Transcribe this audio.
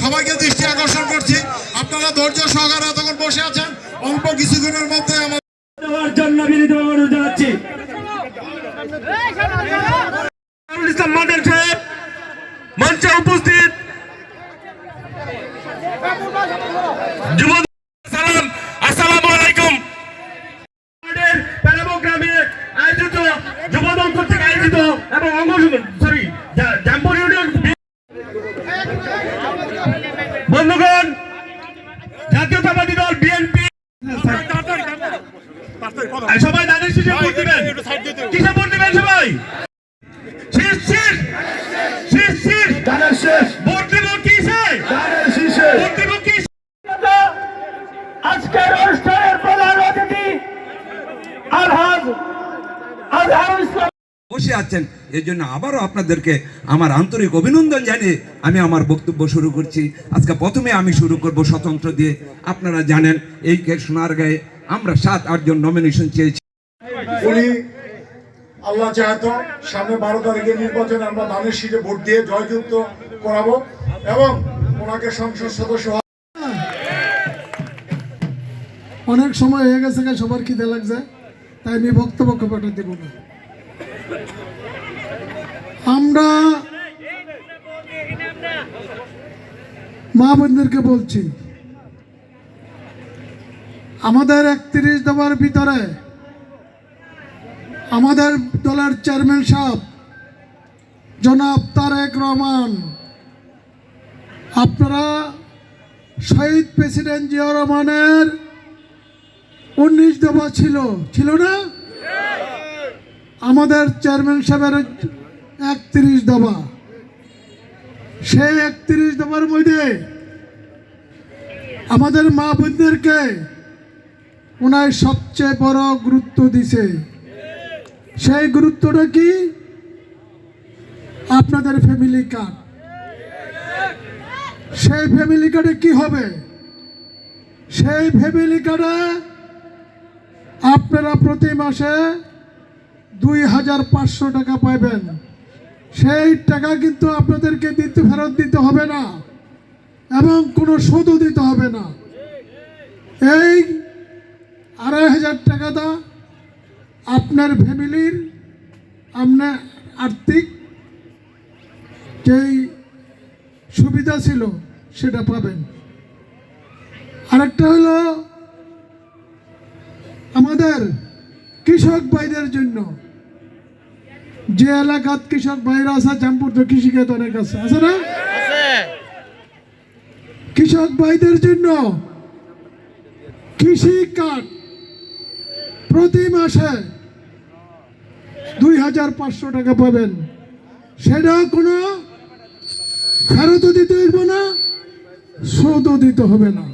সবাইকে দৃষ্টি আকর্ষণ করছি। আপনারা ধৈর্য সহকারে তখন বসে আছেন। অল্প কিছুদিনের মধ্যে আমার জন্য বিনীত অনুরোধ জানাচ্ছি। ইসলাম সাহেব মঞ্চে উপস্থিত এবং অঙ্গ সরি জাম্পুর ইউনিয়ন বন্ধুগণ জাতীয়তাবাদী দল বিএনপি সবাই দাদের শীষে ভোট দিবেন। কিসে ভোট দিবেন সবাই? শীষ শীষ শীষ শীষ ধানের শেষ। ভোট দিব কিসে? ধানের শীষে ভোট দিব কিসে? আজকের অনুষ্ঠানের প্রধান অতিথি আলহাজ আজহারুল ইসলাম বসে আছেন। এর জন্য আবারও আপনাদেরকে আমার আন্তরিক অভিনন্দন জানিয়ে আমি আমার বক্তব্য শুরু করছি। আজকে প্রথমে আমি শুরু করব স্বতন্ত্র দিয়ে। আপনারা জানেন এই সোনার গায়ে আমরা সাত আটজন নমিনেশন চেয়েছি। উনি আল্লাহ চাহতো সামনে বারো তারিখের নির্বাচনে আমরা ধানের সিটে ভোট দিয়ে জয়যুক্ত করাবো এবং ওনাকে সংসদ সদস্য অনেক সময় হয়ে গেছে সবার খিদে লাগছে। তাই আমি বক্তব্য পাঠা দেব না। আমরা মা বোনদেরকে বলছি, আমাদের একত্রিশ দফার ভিতরে আমাদের দলের চেয়ারম্যান সাহেব, জনাব তারেক রহমান, আপনারা শহীদ প্রেসিডেন্ট জিয়া রহমানের উনিশ দফা ছিল ছিল না? আমাদের চেয়ারম্যান সাহেবের একত্রিশ দফা। সেই একত্রিশ দফার মধ্যে আমাদের মা বোনদেরকে ওনার সবচেয়ে বড় গুরুত্ব দিছে। সেই গুরুত্বটা কি? আপনাদের ফ্যামিলি কার্ড সেই ফ্যামিলি কার্ডে কি হবে? সেই ফ্যামিলি কার্ডে আপনারা প্রতি মাসে হাজার পাঁচশো টাকা পাবেন সেই টাকা কিন্তু আপনাদেরকে দিতে ফেরত দিতে হবে না এবং কোনো সুদও দিতে হবে না। এই আড়াই হাজার টাকাটা আপনার ফ্যামিলির, আপনার আর্থিক যেই সুবিধা ছিল সেটা পাবেন। আরেকটা হলো আমাদের কৃষক ভাইদের জন্য। যে এলাকাত কৃষক ভাইরা আছে জামপুর তো কৃষিকাজ অনেক আছে আছে। না কৃষক ভাইদের জন্য কৃষি কার্ড প্রতি মাসে দুই হাজার পাঁচশো টাকা পাবেন। সেটা কোনো ফেরতও দিতে হইব না সুদও দিতে হবে না।